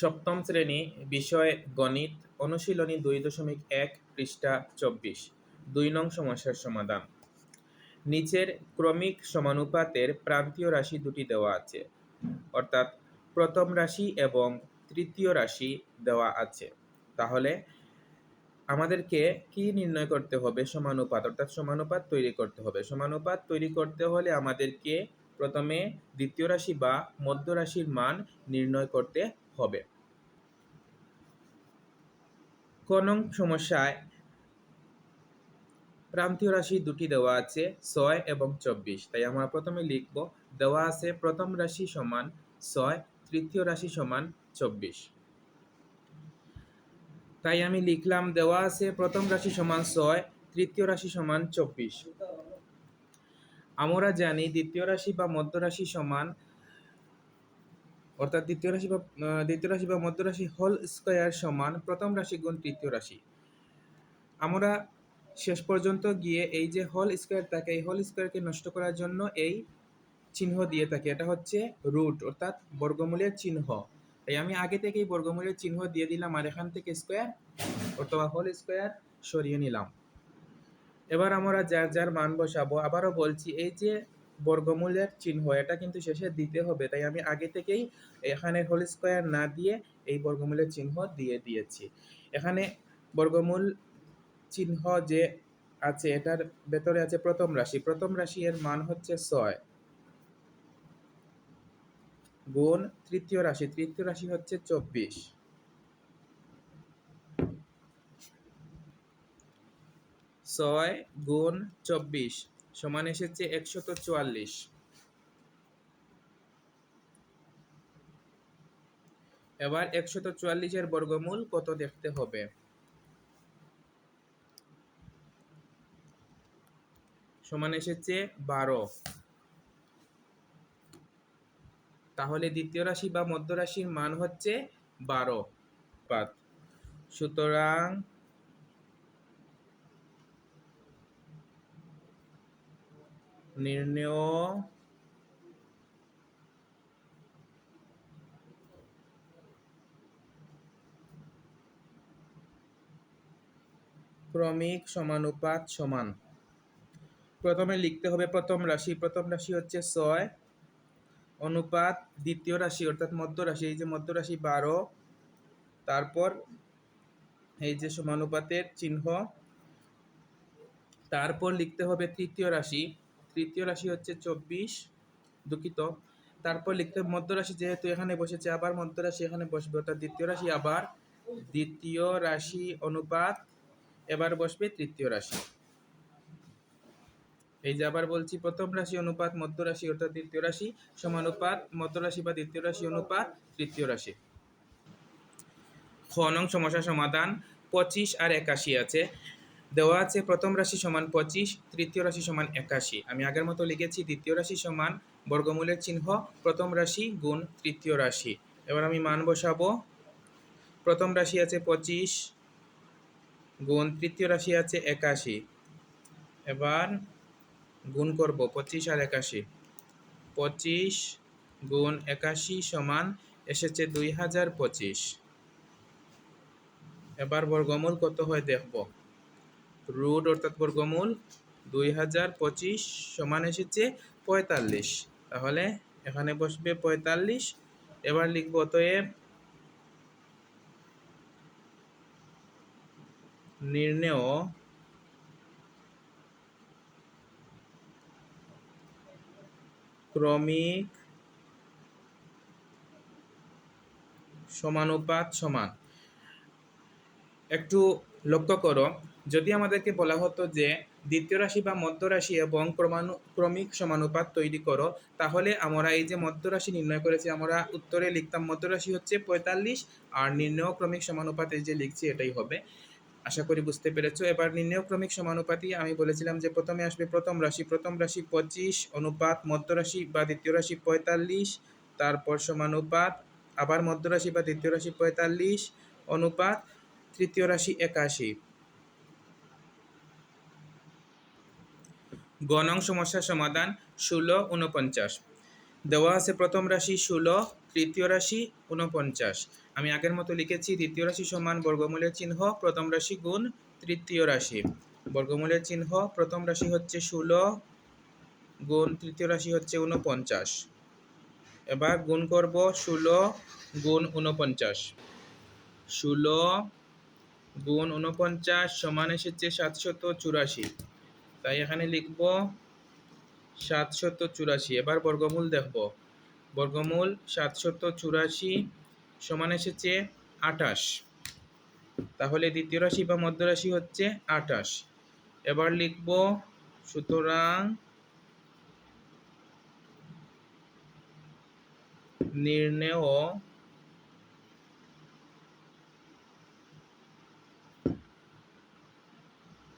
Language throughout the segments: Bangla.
সপ্তম শ্রেণি, বিষয়, গণিত, অনুশীলনী দুই দশমিক এক পৃষ্ঠা চব্বিশ, দুই নং সমস্যার সমাধান। নিচের ক্রমিক সমানুপাতের প্রান্তীয় রাশি দুটি দেওয়া আছে, অর্থাৎ প্রথম রাশি এবং তৃতীয় রাশি দেওয়া আছে। তাহলে আমাদেরকে কি নির্ণয় করতে হবে? সমানুপাত, অর্থাৎ সমানুপাত তৈরি করতে হবে। সমানুপাত তৈরি করতে হলে আমাদেরকে প্রথমে দ্বিতীয় রাশি বা মধ্য রাশির মান নির্ণয় করতে হবে। ক নং সমস্যায় প্রান্তীয় রাশি দুটি দেওয়া আছে, ছয় এবং চব্বিশ। তাই আমরা প্রথমে লিখব, দেওয়া আছে প্রথম রাশি সমান ছয়, তৃতীয় রাশি সমান চব্বিশ। তাই আমি লিখলাম, দেওয়া আছে প্রথম রাশি সমান ছয়, তৃতীয় রাশি সমান চব্বিশ। আমরা জানি দ্বিতীয় রাশি বা মধ্য রাশি সমান অর্থাৎ দ্বিতীয় রাশি বা দ্বিতীয় রাশি বা মধ্য রাশি হোল স্কোয়ার সমান প্রথম রাশি গুণ তৃতীয় রাশি। আমরা শেষ পর্যন্ত গিয়ে এই যে হোল স্কোয়ার থাকে এই হোল স্কোয়ারকে নষ্ট করার জন্য এই চিহ্ন দিয়ে থাকি। এটা হচ্ছে রুট, অর্থাৎ বর্গমূলের চিহ্ন। তাই আমি আগে থেকেই বর্গমূলের চিহ্ন দিয়ে দিলাম আর এখান থেকে স্কোয়ার অথবা হোল স্কোয়ার সরিয়ে নিলাম। এবার আমরা যার যার মান বসাবো। আবারও বলছি, এই যে বর্গমূলের চিহ্ন, এটা কিন্তু শেষে দিতে হবে। তাই আমি আগে থেকেই এখানে হোল স্কোয়ার না দিয়ে এই বর্গমূলের চিহ্ন দিয়ে দিয়েছি। এখানে বর্গমূল চিহ্ন যে আছে, এটার ভেতরে আছে প্রথম রাশি। প্রথম রাশি এর মান হচ্ছে ছয়। গুণ তৃতীয় রাশি। তৃতীয় রাশি হচ্ছে চব্বিশ। ছয় গুণ চব্বিশ। সমান এসেছে একশত চুয়াল্লিশ। এবার একশত চুয়াল্লিশের বর্গমূল কত দেখতে হবে? সমান এসেছে বারো। তাহলে দ্বিতীয় রাশি বা মধ্য রাশির মান হচ্ছে বারো। পাত সুতরাং নির্ণেয় ক্রমিক সমানুপাত সমান। প্রথমে লিখতে হবে প্রথম রাশি। প্রথম রাশি হচ্ছে ছয়। অনুপাত দ্বিতীয় রাশি, অর্থাৎ মধ্য রাশি। এই যে মধ্য রাশি বারো, তারপর এই যে সমানুপাতের চিহ্ন, তারপর লিখতে হবে তৃতীয় রাশি। তৃতীয় রাশি হচ্ছে চব্বিশ, দুঃখিত। তারপর লিখতে মধ্য রাশি যেহেতু এখানে বসেছে, আবার মধ্য রাশি এখানে বসবে, অর্থাৎ দ্বিতীয় রাশি আবার দ্বিতীয় রাশি অনুপাত, এবার বসবে তৃতীয় রাশি। এই যে আবার বলছি, প্রথম রাশি অনুপাত, মধ্য রাশি অর্থাৎ দ্বিতীয় রাশি সমানুপাত মধ্য রাশি বা দ্বিতীয় রাশি অনুপাত, তৃতীয় রাশি। খ নং সমস্যা সমাধান, পঁচিশ আর একাশি আছে। দেওয়া আছে প্রথম রাশি সমান পঁচিশ, তৃতীয় রাশি সমান একাশি। আমি আগের মতো লিখেছি, দ্বিতীয় রাশি সমান বর্গমূলের চিহ্ন, প্রথম রাশি গুণ তৃতীয় রাশি। এবার আমি মান বসাবো। প্রথম রাশি আছে পঁচিশ, গুণ তৃতীয় রাশি আছে একাশি। এবার গুণ করব, পঁচিশ আর একাশি। পঁচিশ গুণ একাশি সমান এসেছে দুই হাজার পঁচিশ। এবার বর্গমূল কত হয় দেখব। রুট অর্থাৎ বর্গমূল দুই হাজার পঁচিশ সমান এসেছে পঁয়তাল্লিশ। তাহলে এখানে বসবে পঁয়তাল্লিশ। এবার লিখব অতএব নির্ণেয় ক্রমিক সমানুপাত সমান। একটু লক্ষ্য করো যদি আমাদেরকে বলা হতো যে দ্বিতীয় রাশি বা মধ্য রাশি এবং ক্রমানু ক্রমিক সমানুপাত তৈরি করো, তাহলে আমরা এই যে মধ্য রাশি নির্ণয় করেছি, আমরা উত্তরে লিখতাম মধ্য রাশি হচ্ছে পঁয়তাল্লিশ আর নির্ণয় ক্রমিক সমানুপাত এই যে লিখছি এটাই হবে। আশা করি বুঝতে পেরেছ। এবার নির্ণয় ক্রমিক সমানুপাতই আমি বলেছিলাম যে প্রথমে আসবে প্রথম রাশি প্রথম রাশি পঁচিশ, অনুপাত মধ্য রাশি বা দ্বিতীয় রাশি পঁয়তাল্লিশ, তারপর সমানুপাত, আবার মধ্য রাশি বা দ্বিতীয় রাশি পঁয়তাল্লিশ, অনুপাত, তৃতীয় রাশি একাশি। গণং সমস্যার সমাধান ষোলো উনপঞ্চাশ দেওয়া আছে প্রথম রাশি ষোলো, তৃতীয় রাশি উনপঞ্চাশ আমি আগের মতো লিখেছি, দ্বিতীয় রাশি সমান বর্গমূলের চিহ্ন, প্রথম রাশি গুণ তৃতীয় রাশি। বর্গমূলের চিহ্ন, প্রথম রাশি হচ্ছে ষোলো, গুণ তৃতীয় রাশি হচ্ছে উনপঞ্চাশ এবার গুণ করব ষোলো, গুণ উনপঞ্চাশ ষোলো, গুণ উনপঞ্চাশ সমান এসেছে সাতশত চুরাশি। তাই এখানে লিখব সাতশত চুরাশি। এবার বর্গমূল দেখব। বর্গমূল সাতশত চুরাশি সমান এসেছে আটাশ তাহলে দ্বিতীয় রাশি বা মধ্য রাশি হচ্ছে আটাশ এবার লিখব সুতরাং নির্ণেয়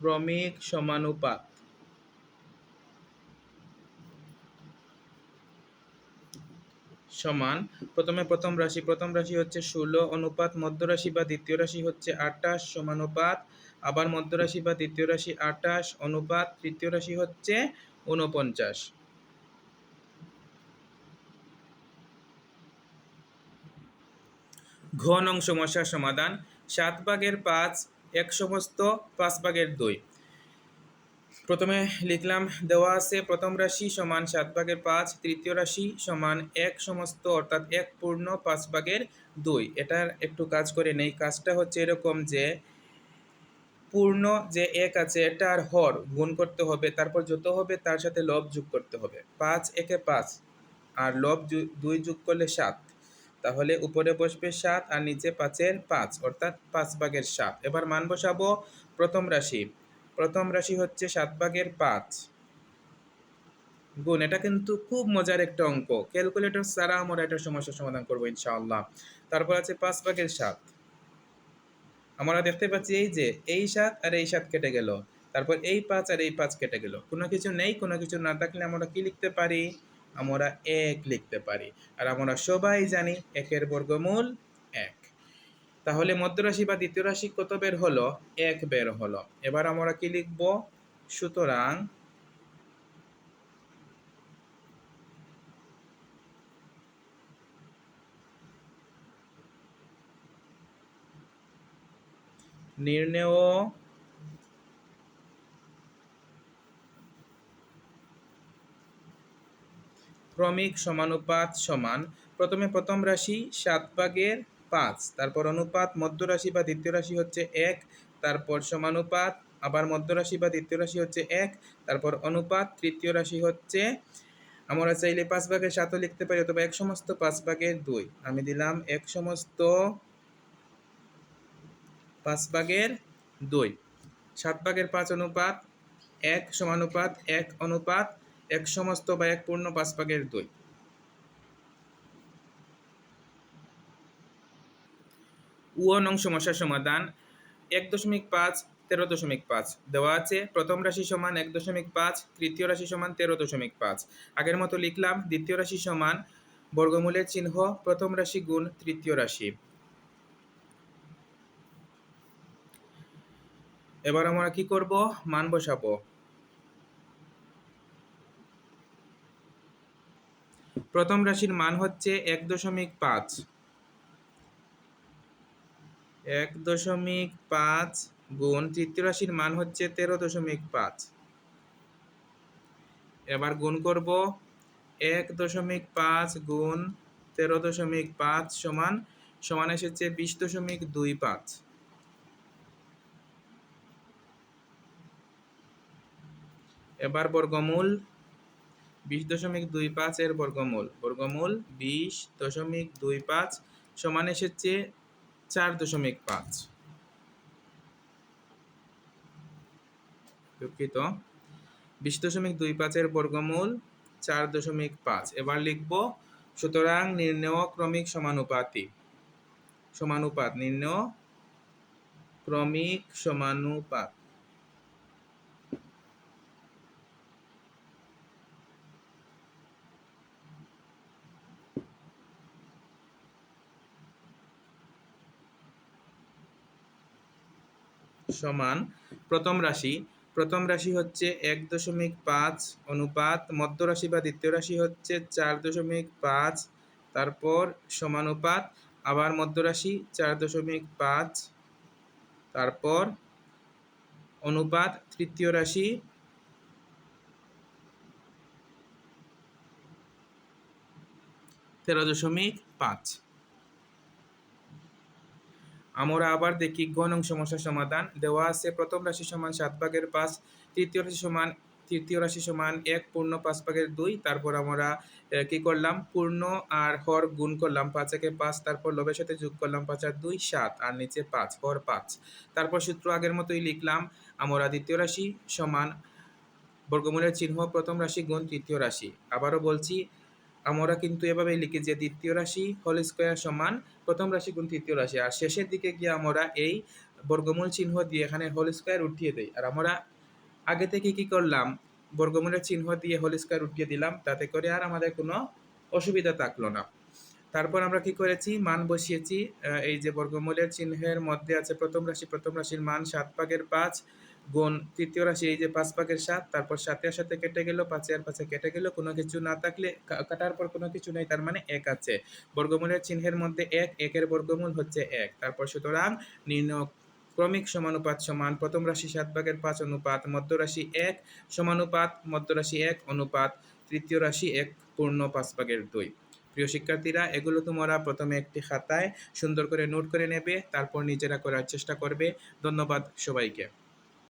ক্রমিক সমানুপাত। সমান। প্রথমে প্রথম রাশি প্রথম রাশি হচ্ছে ষোলো, অনুপাত মধ্য রাশি বা দ্বিতীয় রাশি হচ্ছে আটাশ সমানুপাত আবার মধ্য রাশি বা দ্বিতীয় রাশি আটাশ অনুপাত তৃতীয় রাশি হচ্ছে উনপঞ্চাশ ঘ নং সমস্যার সমাধান। সাত ভাগের পাঁচ, এক সমস্ত পাঁচ ভাগের দুই। প্রথমে লিখলাম, দেওয়া আছে প্রথম রাশি সমান সাত ভাগের পাঁচ, তৃতীয় রাশি সমান এক সমস্ত, অর্থাৎ এক পূর্ণ পাঁচ ভাগের দুই। এটার একটু কাজ করে নেই। কাজটা হচ্ছে এরকম যে, পূর্ণ যে এক আছে, এটা আর হর গুণ করতে হবে, তারপর যত হবে তার সাথে লব যোগ করতে হবে। পাঁচ একে পাঁচ আর লব দুই যোগ করলে সাত। তাহলে উপরে বসবে সাত আর নিচে পাঁচের পাঁচ, অর্থাৎ পাঁচ ভাগের সাত। এবার মান বসাবো প্রথম রাশি। প্রথম রাশি হচ্ছে সাত ভাগের পাঁচ। গুণ, এটা কিন্তু খুব মজার একটা অঙ্ক। ক্যালকুলেটর ছাড়া আমরা এটা সমস্যার সমাধান করব ইনশাআল্লাহ। তারপর আছে পাঁচ ভাগের সাত। আমরা দেখতে পাচ্ছি এই যে, এই সাত আর এই সাত কেটে গেল। তারপর এই পাঁচ আর এই পাঁচ কেটে গেল। কোনো কিছু নেই, কোনো কিছু না থাকলে আমরা কি লিখতে পারি? আমরা এক লিখতে পারি। আর আমরা সবাই জানি একের বর্গমূল তাহলে মধ্যরাশি বা দ্বিতীয় রাশি কত বের হলো? এক বের হলো। এবার আমরা কি লিখব? সুতরাং নির্ণেয় ক্রমিক সমানুপাত সমান প্রথমে প্রথম রাশি সাত ভাগের পাঁচ, তারপর অনুপাত, মধ্য রাশি বা দ্বিতীয় রাশি হচ্ছে এক, তারপর সমানুপাত, আবার মধ্য রাশি বা দ্বিতীয় রাশি হচ্ছে এক, তারপর অনুপাত, তৃতীয় রাশি হচ্ছে, আমরা চাইলে পাঁচ ভাগের সাতও লিখতে পারি অথবা এক সমস্ত পাঁচ ভাগের দুই। আমি দিলাম এক সমস্ত পাঁচ ভাগের দুই। সাত ভাগের পাঁচ অনুপাত, এক সমানুপাত, এক অনুপাত, এক সমস্ত বা এক পূর্ণ পাঁচ ভাগের দুই। উ নং সমস্যার সমাধান, এক দশমিক পাঁচ, তেরো দশমিক পাঁচ দেওয়া আছে। প্রথম রাশি সমান এক দশমিক পাঁচ, তৃতীয় রাশি সমান তেরো দশমিক পাঁচ। আগের মতো লিখলাম, দ্বিতীয় রাশি সমান বর্গমূলের চিহ্ন, প্রথম রাশি গুণ তৃতীয় রাশি। এবার আমরা কি করব? মান বসাবো। প্রথম রাশির মান হচ্ছে এক দশমিক পাঁচ। এক দশমিক পাঁচ গুণ তৃতীয় রাশির মান হচ্ছে তেরো দশমিক পাঁচ। এবার গুণ করব এক দশমিক পাঁচ গুণ তেরো দশমিক পাঁচ সমান সমান এসেছে বিশ দশমিক দুই পাঁচ। এবার বর্গমূল বিশ দশমিক দুই পাঁচ এর বর্গমূল। বর্গমূল বিশ দশমিক দুই পাঁচ সমান এসেছে চার দশমিক পাঁচ। দুঃখিত। বিশ দশমিক দুই পাঁচের বর্গমূল চার দশমিক পাঁচ। এবার লিখব, সুতরাং নির্ণয় ক্রমিক সমানুপাতি। সমানুপাত নির্ণয় ক্রমিক সমানুপাত। সমান প্রথম রাশি। প্রথম রাশি হচ্ছে এক দশমিক পাঁচ অনুপাত, মধ্য রাশি বা দ্বিতীয় রাশি হচ্ছে চার দশমিক পাঁচ, তারপর সমানুপাত, আবার মধ্যরাশি চার দশমিক পাঁচ, তারপর অনুপাত, তৃতীয় রাশি তেরো দশমিক পাঁচ। আমরা আবার দেখি গ নং সমস্যার সমাধান। দেওয়া আছে, প্রথম রাশি সমান সাত ভাগের পাঁচ, তৃতীয় রাশি সমান, তৃতীয় রাশি সমান এক, পূর্ণ পাঁচ ভাগের দুই, তারপর আমরা কি করলাম? পূর্ণ আর হর গুণ করলাম পাঁচ একে পাঁচ, তারপর লবের সাথে যোগ করলাম পাঁচ আর দুই, সাত, আর নিচে পাঁচ, হর পাঁচ। তারপর সূত্র আগের মতোই লিখলাম, আমরা দ্বিতীয় রাশি সমান, বর্গমূলের চিহ্ন প্রথম রাশি গুণ তৃতীয় রাশি। আবারও বলছি আমরা কিন্তু এভাবে লিখি যে দ্বিতীয় রাশি হোল স্কোয়ার সমান প্রথম রাশি গুণ তৃতীয় রাশি। আর শেষের দিকে গিয়ে আমরা এই বর্গমূল চিহ্ন দিয়ে এখানে হোল স্কোয়ার উঠিয়ে দেই। আর আমরা আগে থেকে কি করলাম? বর্গমূলের চিহ্ন দিয়ে হোল স্কোয়ার উঠিয়ে দিলাম। তাতে করে আর আমাদের কোনো অসুবিধা থাকল না। তারপর আমরা কি করেছি? মান বসিয়েছি। এই যে বর্গমূলের চিহ্নের মধ্যে আছে প্রথম রাশি, প্রথম রাশির মান সাত ভাগের পাঁচ। গুণ, তৃতীয় রাশি এই যে পাঁচ পাকের সাত, তারপর সাতের সাথে কেটে গেল, পাঁচে আর পাঁচে কেটে গেল, কোনো কিছু না থাকলে কাটার পর কোনো কিছু নেই, তার মানে এক আছে। বর্গমূলের চিহ্নের মধ্যে এক, একের বর্গমূল হচ্ছে এক। তারপর সুতরাং নির্ণয় ক্রমিক সমানুপাত সমান, প্রথম রাশি সাত ভাগের পাঁচ অনুপাত, মধ্য রাশি এক সমানুপাত, মধ্য রাশি এক অনুপাত, তৃতীয় রাশি এক পূর্ণ পাঁচ ভাগের দুই। প্রিয় শিক্ষার্থীরা, এগুলো তোমরা প্রথমে একটি খাতায় সুন্দর করে নোট করে নেবে, তারপর নিজেরা করার চেষ্টা করবে। ধন্যবাদ সবাইকে।